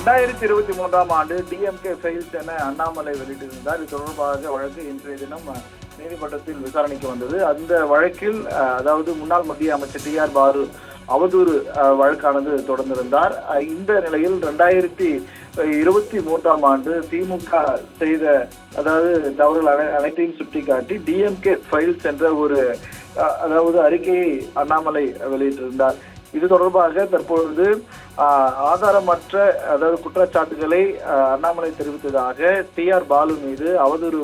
ரெண்டாயிரத்தி இருபத்தி மூன்றாம் ஆண்டு டிஎம்கே ஃபெயில்ஸ் என அண்ணாமலை வெளியிட்டிருந்தார். இது தொடர்பாக வழக்கு இன்றைய தினம் நீதிமன்றத்தில் விசாரணைக்கு வந்தது. அந்த வழக்கில் அதாவது முன்னாள் மத்திய அமைச்சர் டி ஆர் பாரு அவதூறு வழக்கானது தொடர்ந்திருந்தார். இந்த நிலையில் ரெண்டாயிரத்தி இருபத்தி மூன்றாம் ஆண்டு திமுக செய்த அதாவது தவறுகள் அனைத்தையும் சுட்டிக்காட்டி டிஎம்கே ஃபைல்ஸ் என்ற ஒரு அதாவது அறிக்கையை அண்ணாமலை வெளியிட்டிருந்தார். இது தொடர்பாக தற்பொழுது ஆதாரமற்ற அதாவது குற்றச்சாட்டுகளை அண்ணாமலை தெரிவித்ததாக டி ஆர் பாலு மீது அவதூறு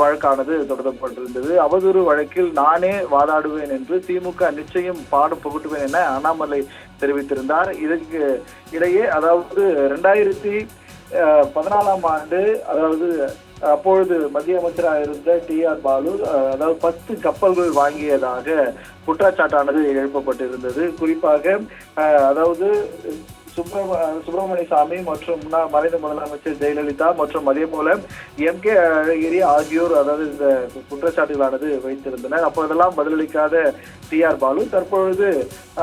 வழக்கானது தொடரப்பட்டிருந்தது. அவதூறு வழக்கில் நானே வாதாடுவேன் என்று திமுக நிச்சயம் பாடம் புகட்டுவேன் என அண்ணாமலை தெரிவித்திருந்தார். இதற்கு இடையே அதாவது ரெண்டாயிரத்தி பதினாலாம் ஆண்டு அதாவது அப்பொழுது மத்திய அமைச்சராக இருந்த டி ஆர் பாலு அதாவது பத்து கப்பல்கள் வாங்கியதாக குற்றச்சாட்டானது எழுப்பப்பட்டிருந்தது. குறிப்பாக அதாவது சுப்பிரம சுப்பிரமணிய சாமி மற்றும் முன்னாள் மறைந்த முதலமைச்சர் ஜெயலலிதா மற்றும் அதே போல எம் கே அழகிரி ஆகியோர் அதாவது இந்த குற்றச்சாட்டுகளானது வைத்திருந்தனர். அப்போதெல்லாம் பதிலளிக்காத டி ஆர் பாலு தற்பொழுது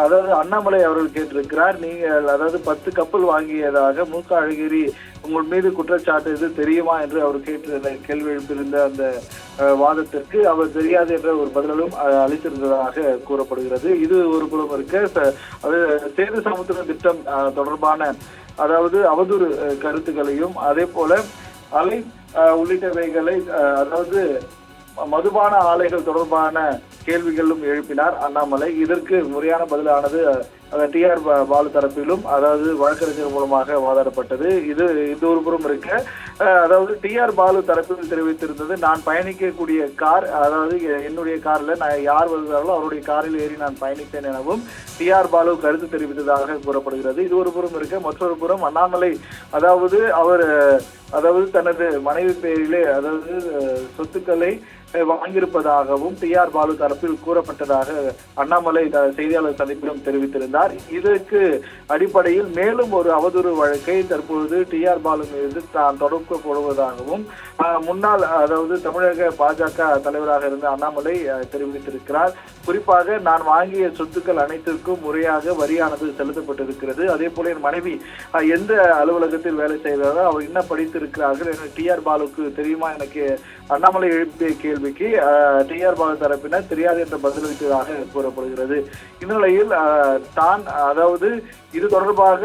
அதாவது அண்ணாமலை அவர்கள் கேட்டிருக்கிறார் நீங்கள் அதாவது பத்து கப்பல் வாங்கியதாக மு க அழகிரி உங்கள் மீது குற்றச்சாட்டு இது தெரியுமா என்று அவர் கேட்டு கேள்வி எழுப்பியிருந்த அந்த வாதத்திற்கு அவர் தெரியாது என்ற ஒரு பதிலும் அளித்திருந்ததாக கூறப்படுகிறது. இது ஒரு புறம் இருக்க அது சேது சமுத்திர திட்டம் தொடர்பான அதாவது அவதூறு கருத்துக்களையும் அதே போல அலை அஹ், உள்ளிட்டவைகளை அஹ், அதாவது மதுபான ஆலைகள் தொடர்பான கேள்விகளும் எழுப்பினார் அண்ணாமலை. இதற்கு முறையான பதிலானது டிஆர் பாலு தரப்பிலும் அதாவது வழக்கறிஞர் மூலமாக வாதாடப்பட்டது. இது இது ஒரு புறம் இருக்க அதாவது டிஆர் பாலு தரப்பில் தெரிவித்திருந்தது நான் பயணிக்கக்கூடிய கார் அதாவது என்னுடைய காரில் நான் யார் வருகிறார்களோ அவருடைய காரில் ஏறி நான் பயணித்தேன் எனவும் டிஆர் பாலு கருத்து தெரிவித்ததாக கூறப்படுகிறது. இது ஒரு புறம் இருக்க மற்றொரு புறம் அண்ணாமலை அதாவது அவர் அதாவது தனது மனைவி பெயரிலே அதாவது சொத்துக்களை வாங்கியிருப்பதாகவும் டி ஆர் பாலு தரப்பில் கூறப்பட்டதாக அண்ணாமலை த- செய்தியாளர் சந்திப்பிலும் தெரிவித்திருந்தார். இதற்கு அடிப்படையில் மேலும் ஒரு அவதூறு வழக்கை தற்பொழுது டி ஆர் பாலு மீது தான் தொடர்பு முன்னாள் அதாவது தமிழக பாஜக தலைவராக இருந்த அண்ணாமலை தெரிவித்திருக்கிறார். குறிப்பாக நான் வாங்கிய சொத்துக்கள் அனைத்திற்கும் முறையாக வரியானது செலுத்தப்பட்டிருக்கிறது. அதே போல என் மனைவி எந்த அலுவலகத்தில் வேலை செய்கிறாரோ அவர் என்ன படித்திருக்கிறார்கள். என டி ஆர் பாலுக்கு தெரியுமா? எனக்கு அண்ணாமலை எழுப்பிய கேள்விக்கு டி ஆர் பாலு தரப்பினர் தெரியாது என்று பதிலளித்ததாக கூறப்படுகிறது. இந்நிலையில் நான் தான் அதாவது இது தொடர்பாக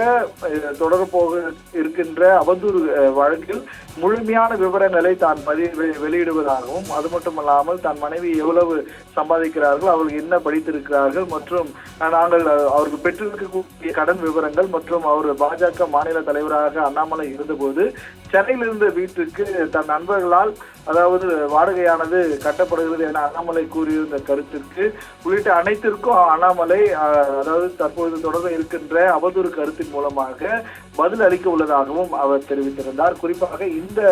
தொடர போக இருக்கின்ற அவதூறு வழக்கில் முழுமையான விவரங்களை தான் பதி வெளியிடுவதாகவும் அது மட்டுமல்லாமல் தன் மனைவி எவ்வளவு சம்பாதிக்கிறார்கள் அவர்கள் என்ன படித்திருக்கிறார்கள் மற்றும் நாங்கள் அவருக்கு பெற்றிருக்கக்கூடிய கடன் விவரங்கள் மற்றும் அவர் பாஜக மாநில தலைவராக அண்ணாமலை இருந்தபோது சென்னையில் இருந்த வீட்டுக்கு தன் நண்பர்களால் அதாவது வாடகையானது கட்டப்படுகிறது என அண்ணாமலை கூறியிருந்த கருத்திற்கு உள்ளிட்ட அனைத்திற்கும் அண்ணாமலை அதாவது தற்பொழுது தொடர்ந்து இருக்கின்ற அவதூறு கருத்தின் மூலமாக பதில் அளிக்க உள்ளதாகவும் அவர் தெரிவித்திருந்தார். குறிப்பாக இந்த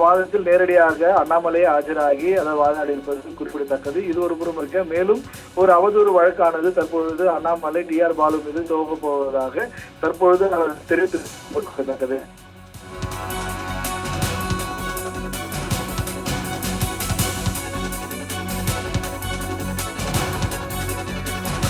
வாதத்தில் நேரடியாக அண்ணாமலை ஆஜராகி அதை வாதாடி இருப்பது குறிப்பிடத்தக்கது. இது ஒரு புறம் இருக்க மேலும் ஒரு அவதூறு வழக்கானது தற்பொழுது அண்ணாமலை டி ஆர் பாலு மீது துவங்கப் போவதாக தற்பொழுது அவர் தெரிவித்து குறிப்பிடத்தக்கது